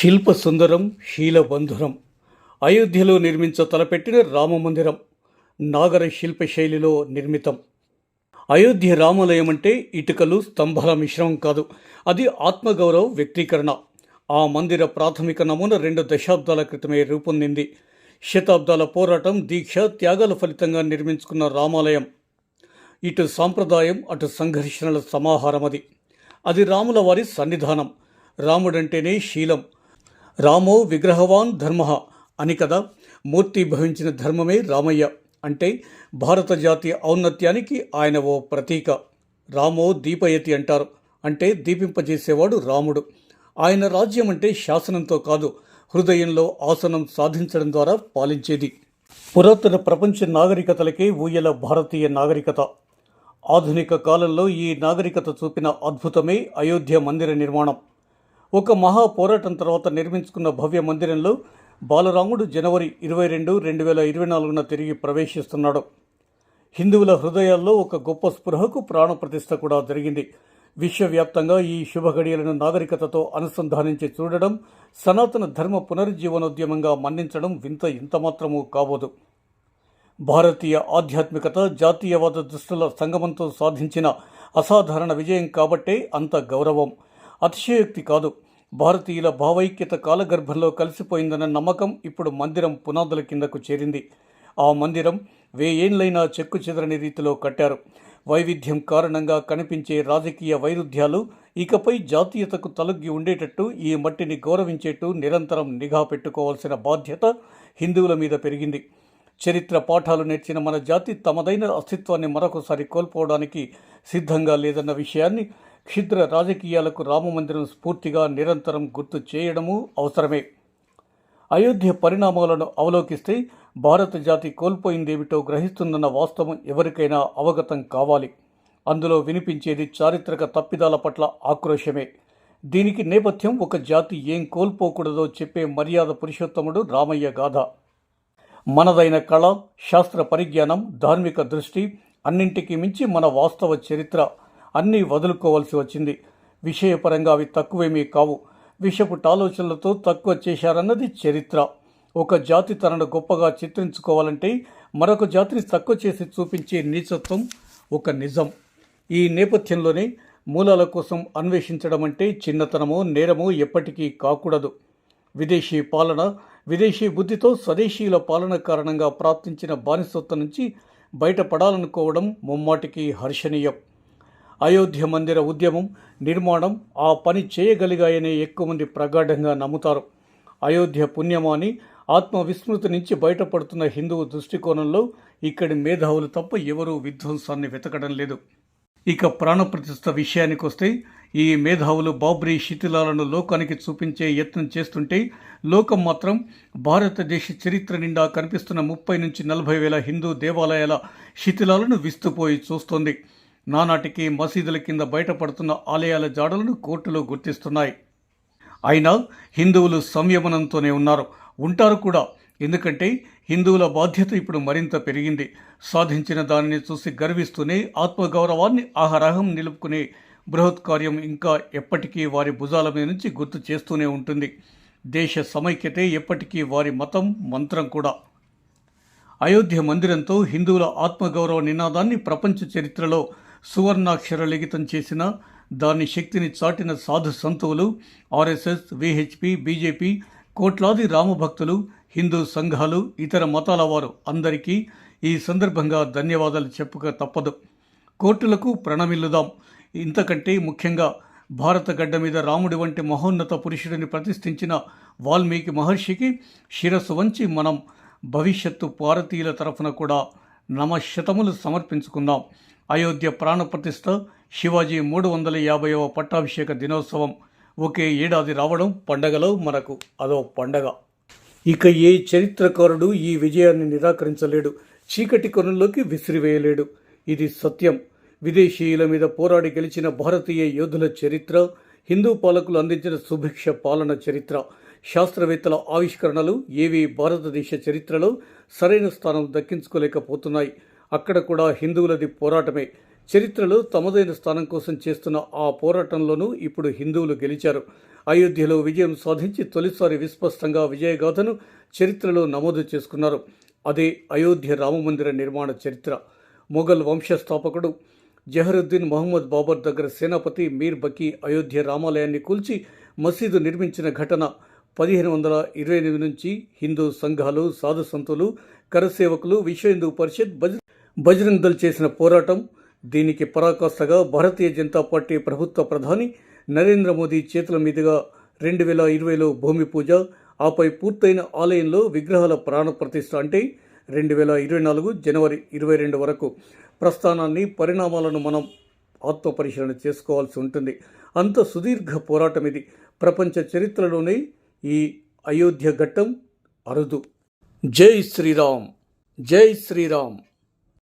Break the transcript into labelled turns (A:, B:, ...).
A: శిల్ప సుందరం శీలబంధురం. అయోధ్యలో నిర్మించ తలపెట్టిన రామమందిరం నాగర శిల్ప శైలిలో నిర్మితం. అయోధ్య రామాలయం అంటే ఇటుకలు స్తంభాల మిశ్రమం కాదు. అది ఆత్మగౌరవ వ్యక్తీకరణ. ఆ మందిర ప్రాథమిక నమూనా రెండు దశాబ్దాల క్రితమే రూపొందింది. శతాబ్దాల పోరాటం దీక్ష త్యాగాల ఫలితంగా నిర్మించుకున్న రామాలయం. ఇటు సాంప్రదాయం అటు సంఘర్షణల సమాహారం అది అది రాముల వారి సన్నిధానం. రాముడంటేనే శీలం. రామో విగ్రహవాన్ ధర్మ అని కదా మూర్తి భవించిన ధర్మమే రామయ్య అంటే భారత జాతి ఔన్నత్యానికి ఆయన ఓ ప్రతీక. రామో దీపయతి అంటారు. అంటే దీపింపజేసేవాడు రాముడు. ఆయన రాజ్యం అంటే శాసనంతో కాదు హృదయంలో ఆసనం సాధించడం ద్వారా పాలించేది. పురాతన ప్రపంచ నాగరికతలకే ఊయల భారతీయ నాగరికత. ఆధునిక కాలంలో ఈ నాగరికత చూపిన అద్భుతమే అయోధ్య మందిర నిర్మాణం. ఒక మహా పోరాటం తర్వాత నిర్మించుకున్న భవ్య మందిరంలో బాలరాముడు జనవరి ఇరవై రెండు రెండు వేల ఇరవై నాలుగున తిరిగి ప్రవేశిస్తున్నాడు. హిందువుల హృదయాల్లో ఒక గొప్ప స్పృహకు ప్రాణప్రతిష్ఠ కూడా జరిగింది. విశ్వవ్యాప్తంగా ఈ శుభఘడియలను నాగరికతతో అనుసంధానించి చూడడం సనాతన ధర్మ పునరుజ్జీవనోద్యమంగా మన్నించడం వింత ఇంతమాత్రమూ కాబోదు. భారతీయ ఆధ్యాత్మికత జాతీయవాద దుస్తుల సంగమంతో సాధించిన అసాధారణ విజయం కాబట్టే అంత గౌరవం. అతిశయోక్తి కాదు. భారతీయుల భావైక్యత కాలగర్భంలో కలిసిపోయిందన్న నమ్మకం ఇప్పుడు మందిరం పునాదుల కిందకు చేరింది. ఆ మందిరం వేయేండ్లైనా చెక్కు చెదరని రీతిలో కట్టారు. వైవిధ్యం కారణంగా కనిపించే రాజకీయ వైరుధ్యాలు ఇకపై జాతీయతకు తలొగ్గి ఉండేటట్టు ఈ మట్టిని గౌరవించేట్టు నిరంతరం నిఘా పెట్టుకోవాల్సిన బాధ్యత హిందువుల మీద పెరిగింది. చరిత్ర పాఠాలు నేర్చిన మన జాతి తమదైన అస్తిత్వాన్ని మరొకసారి కోల్పోవడానికి సిద్ధంగా లేదన్న విషయాన్ని క్షుద్ర రాజకీయాలకు రామమందిరం స్ఫూర్తిగా నిరంతరం గుర్తు చేయడము అవసరమే. అయోధ్య పరిణామాలను అవలోకిస్తే భారత జాతి కోల్పోయిందేమిటో గ్రహిస్తుందన్న వాస్తవం ఎవరికైనా అవగతం కావాలి. అందులో వినిపించేది చారిత్రక తప్పిదాల పట్ల ఆక్రోశమే. దీనికి నేపథ్యం ఒక జాతి ఏం కోల్పోకూడదో చెప్పే మర్యాద పురుషోత్తముడు రామయ్య గాథ. మనదైన కళ శాస్త్ర పరిజ్ఞానం ధార్మిక దృష్టి అన్నింటికీ మించి మన వాస్తవ చరిత్ర. అన్నీ వదులుకోవాల్సి వచ్చింది. విషయపరంగా అవి తక్కువేమీ కావు. విషపుటాలోచనలతో తక్కువ చేశారన్నది చరిత్ర. ఒక జాతి తనను గొప్పగా చిత్రించుకోవాలంటే మరొక జాతిని తక్కువ చేసి చూపించే నీచత్వం ఒక నిజం. ఈ నేపథ్యంలోనే మూలాల కోసం అన్వేషించడం అంటే చిన్నతనమో నేరమో ఎప్పటికీ కాకూడదు. విదేశీ పాలన విదేశీ బుద్ధితో స్వదేశీయుల పాలన కారణంగా ప్రాప్తించిన బానిసత్వం నుంచి బయటపడాలనుకోవడం ముమ్మాటికి హర్షణీయం. అయోధ్య మందిర ఉద్యమం నిర్మాణం ఆ పని చేయగలిగాయనే ఎక్కువ మంది ప్రగాఢంగా నమ్ముతారు. అయోధ్య పుణ్యమాని ఆత్మ విస్మృతి నుంచి బయటపడుతున్న హిందువు దృష్టికోణంలో ఇక్కడి మేధావులు తప్ప ఎవరూ విధ్వంసాన్ని వెతకడం లేదు. ఇక ప్రాణప్రతిష్ఠ విషయానికి వస్తే ఈ మేధావులు బాబ్రీ శిథిలాలను లోకానికి చూపించే యత్నం చేస్తుంటే లోకం మాత్రం భారతదేశ చరిత్ర నిండా కనిపిస్తున్న ముప్పై నుంచి నలభై వేల హిందూ దేవాలయాల శిథిలాలను విస్తుపోయి చూస్తోంది. నానాటికి మసీదుల కింద బయటపడుతున్న ఆలయాల జాడలను కోర్టులో గుర్తిస్తున్నాయి. అయినా హిందువులు సంయమనంతోనే ఉన్నారు. ఉంటారు కూడా. ఎందుకంటే హిందువుల బాధ్యత ఇప్పుడు మరింత పెరిగింది. సాధించిన దానిని చూసి గర్విస్తూనే ఆత్మగౌరవాన్ని ఆహారాహం నిలుపుకునే బృహత్ కార్యం ఇంకా ఎప్పటికీ వారి భుజాల మీద నుంచి గుర్తు చేస్తూనే ఉంటుంది. దేశ సమైక్యతే ఎప్పటికీ వారి మతం మంత్రం కూడా. అయోధ్య మందిరంతో హిందువుల ఆత్మగౌరవ నినాదాన్ని ప్రపంచ చరిత్రలో సువర్ణాక్షర లిఖితం చేసిన దాని శక్తిని చాటిన సాధు సంతువులు ఆర్ఎస్ఎస్ విహెచ్పి బీజేపీ కోట్లాది రామభక్తులు హిందూ సంఘాలు ఇతర మతాల వారు అందరికీ ఈ సందర్భంగా ధన్యవాదాలు చెప్పుక తప్పదు. కోర్టులకు ప్రణమిల్లుదాం. ఇంతకంటే ముఖ్యంగా భారత గడ్డ మీద రాముడి వంటి మహోన్నత పురుషుడిని ప్రతిష్ఠించిన వాల్మీకి మహర్షికి శిరస్సు వంచి మనం భవిష్యత్తు భారతీయుల తరఫున కూడా నమశతములు సమర్పించుకుందాం. అయోధ్య ప్రాణప్రతిష్ఠ శివాజీ మూడు వందల యాభైవ పట్టాభిషేక దినోత్సవం. ఒకే ఏడాది రావడం పండగలో మనకు అదో పండగ. ఇక ఏ చరిత్రకారుడు ఈ విజయాన్ని నిరాకరించలేడు. చీకటి కొనుల్లోకి విసిరివేయలేడు. ఇది సత్యం. విదేశీయుల మీద పోరాడి గెలిచిన భారతీయ యోధుల చరిత్ర హిందూ పాలకులు అందించిన సుభిక్ష పాలన చరిత్ర. శాస్త్రవేత్తల ఆవిష్కరణలు ఏవి భారతదేశ చరిత్రలో సరైన స్థానం దక్కించుకోలేకపోతున్నాయి. అక్కడ కూడా హిందువులది పోరాటమే. చరిత్రలో తమదైన స్థానం కోసం చేస్తున్న ఆ పోరాటంలోనూ ఇప్పుడు హిందువులు గెలిచారు. అయోధ్యలో విజయం సాధించి తొలిసారి విస్పష్టంగా విజయగాథను చరిత్రలో నమోదు చేసుకున్నారు. అదే అయోధ్య రామమందిర నిర్మాణ చరిత్ర. మొఘల్ వంశస్థాపకుడు జహరుద్దీన్ మహమ్మద్ బాబర్ దగ్గర సేనాపతి మీర్ బకీ అయోధ్య రామాలయాన్ని కూల్చి మసీదు నిర్మించిన ఘటన పదిహేను వందల ఇరవై ఎనిమిది నుంచి హిందూ సంఘాలు సాధు సంతులు కరసేవకులు విశ్వ హిందూ పరిషత్ బజ బజరంగ్ దళ్ చేసిన పోరాటం దీనికి పరాకాష్ఠగా భారతీయ జనతా పార్టీ ప్రభుత్వ ప్రధాని నరేంద్ర మోదీ చేతుల మీదుగా రెండు వేల ఇరవైలో భూమి పూజ ఆపై పూర్తయిన ఆలయంలో విగ్రహాల ప్రాణ ప్రతిష్ఠ అంటే రెండు వేల ఇరవై నాలుగు జనవరి ఇరవై రెండు వరకు. ప్రస్థానాన్ని పరిణామాలను మనం ఆత్మపరిశీలన చేసుకోవాల్సి ఉంటుంది. అంత సుదీర్ఘ పోరాటం ఇది. ప్రపంచ చరిత్రలోనే ఈ అయోధ్య ఘట్టం అరుదు. జై శ్రీరామ్! జై శ్రీరామ్!